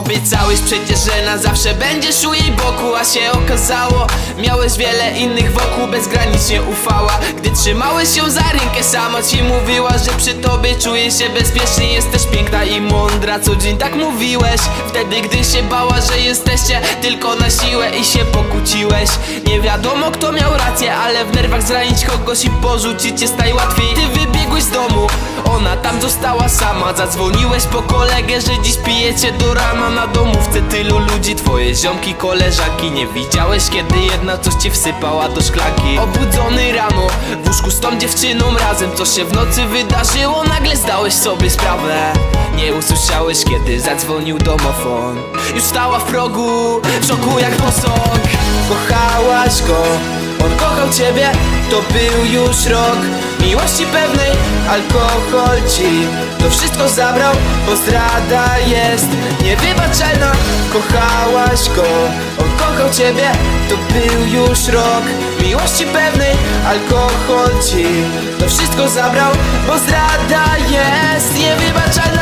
Obiecałeś przecież, że na zawsze będziesz u jej boku A się okazało, miałeś wiele innych wokół Bezgranicznie ufała. Gdy trzymałeś ją za rękę Sama ci mówiła, że przy tobie czujesz się bezpiecznie. Jesteś piękna i mądra, co dzień tak mówiłeś. Wtedy gdy się bała, że jesteście tylko na siłę I się pokłóciłeś. Nie wiadomo kto miał rację, ale w nerwach zranić kogoś i porzucić jest najłatwiej. Ty wybiegłeś z domu, ona tam została sama. Zadzwoniłeś po kolegę, że dziś pijecie do rana Na domówce tylu ludzi, twoje ziomki, koleżanki Nie widziałeś kiedy jedna coś ci wsypała do szklanki Obudzony rano, w łóżku z tą dziewczyną razem. Co się w nocy wydarzyło, nagle zdałeś sobie sprawę. Nie usłyszałeś kiedy zadzwonił domofon. Już stała w progu, w szoku jak posąg. Kochałaś go, on kochał ciebie, to był już rok Miłości pewnej, alkohol ci To wszystko zabrał, bo zdrada jest niewybaczalna. Kochałaś go, on kochał ciebie To był już rok Miłości pewnej, alkohol ci To wszystko zabrał, bo zdrada jest niewybaczalna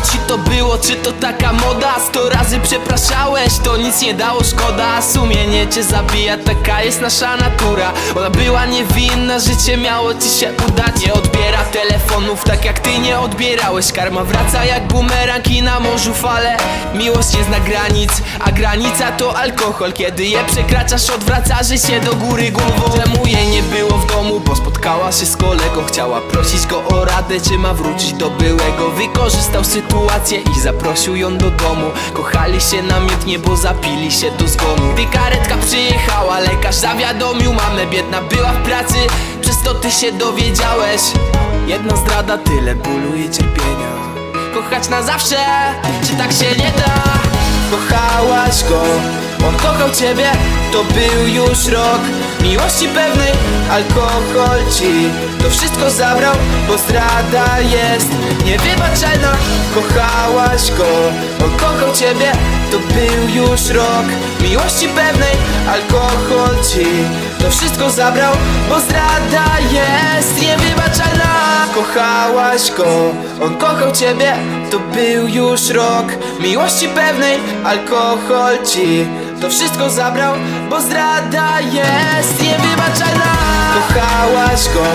Ci to było, czy to taka moda? Sto razy przepraszałeś, to nic nie dało, szkoda. Sumienie cię zabija, taka jest nasza natura. Ona była niewinna, życie miało ci się udać. Nie odbiera telefonów, tak jak ty nie odbierałeś. Karma wraca jak bumerang i na morzu fale. Miłość nie zna granic, a granica to alkohol. Kiedy je przekraczasz, odwracasz się do góry głową. Czemu jej nie było w domu, się z kolegą Chciała prosić go o radę, czy ma wrócić do byłego. Wykorzystał sytuację i zaprosił ją do domu. Kochali się namiętnie, bo zapili się do zgonu. Gdy karetka przyjechała, lekarz zawiadomił mamę. Biedna była w pracy, przez to ty się dowiedziałeś. Jedna zdrada, tyle bólu i cierpienia. Kochać na zawsze, czy tak się nie da? Kochałaś go, on kochał ciebie, to był już rok Miłości pewnej, alkohol ci To wszystko zabrał, bo zdrada jest niewybaczalna. Kochałaś go, on kochał ciebie, to był już rok Miłości pewnej, alkohol ci To wszystko zabrał, bo zdrada jest niewybaczalna. Kochałaś go, on kochał ciebie, to był już rok Miłości pewnej, alkohol ci To wszystko zabrał, bo zdrada jest niewybaczalna. Kochałaś go,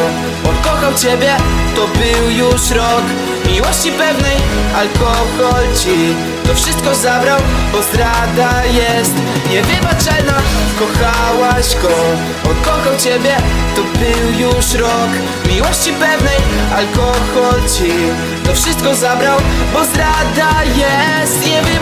on kochał ciebie, to był już rok Miłości pewnej, alkohol ci To wszystko zabrał, bo zdrada jest niewybaczalna. Kochałaś go, on kochał ciebie, to był już rok Miłości pewnej, alkohol ci To wszystko zabrał, bo zdrada jest niewybaczalna